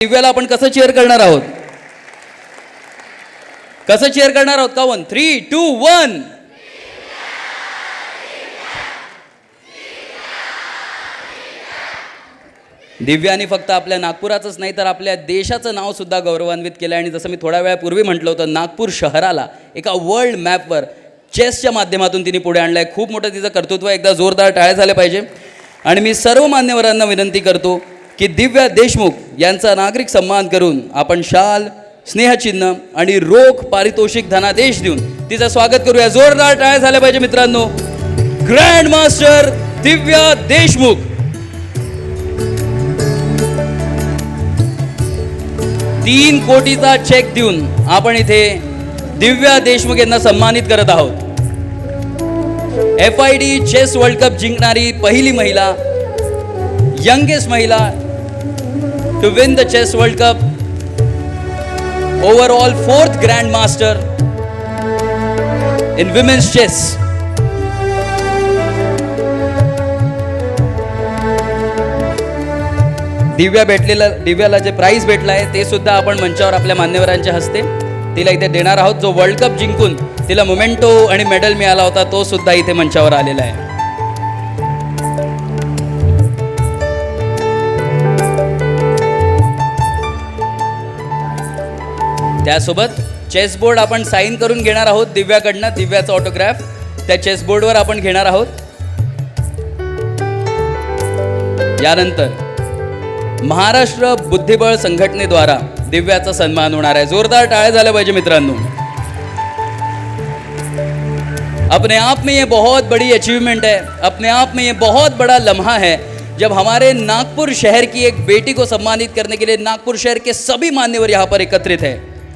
दिव्याला आपण कसं चेअर करणार आहोत? कसं चेअर करणार आहोत? का वन थ्री टू वन दिव्याने फक्त आपल्या नागपुराचंच नाही तर आपल्या देशाचं नाव सुद्धा गौरवान्वित केलं आणि जसं मी थोड्या वेळापूर्वी म्हटलं होतं नागपूर शहराला एका वर्ल्ड मॅपवर चेसच्या माध्यमातून तिने पुढे आणलं आहे खूप मोठं तिचं कर्तृत्व एकदा जोरदार टाळ्या झाले पाहिजे. आणि मी सर्व मान्यवरांना विनंती करतो की दिव्या देशमुख यांचा नागरिक सन्मान करून आपण शाल स्नेहचिन्ह आणि रोख पारितोषिक धनादेश देऊन तिचं स्वागत करूया. जोरदार टाळ्या झाल्या पाहिजे मित्रांनो. Grand master Divya Deshmukh. तीन कोटीचा चेक देऊन आपण इथे दिव्या देशमुख यांना सन्मानित करत आहोत. F I D chess world cup जिंकणारी पहिली महिला यंगेस्ट महिला to win the chess world cup Overall, fourth grand master in women's chess Divya भेटलेलं दिव्याला जे प्राईज भेटलं आहे ते सुद्धा आपण मंचावर आपल्या मान्यवरांच्या हस्ते तिला इथे देणार आहोत. जो वर्ल्ड कप जिंकून तिला मोमेंटो आणि मेडल मिळाला होता तो सुद्धा इथे मंचावर आलेला आहे. त्यासोबत चेसबोर्ड आपण साईन करून घेणार आहोत दिव्याकडनं दिव्याचा ऑटोग्राफ त्या चेसबोर्डवर आपण घेणार आहोत. यानंतर महाराष्ट्र बुद्धिबळ संघटनेद्वारा दिव्याचा सन्मान होणार आहे. जोरदार टाळ्या झाल्या पाहिजे मित्रांनो. अपने आप में ये बहुत बड़ी अचीवमेंट है. अपने आप में ये बहुत बड़ा लम्हा है जब हमारे नागपुर शहर की एक बेटी को सम्मानित करने के लिए नागपुर शहर के सभी मान्यवर यहाँ पर एकत्रित है।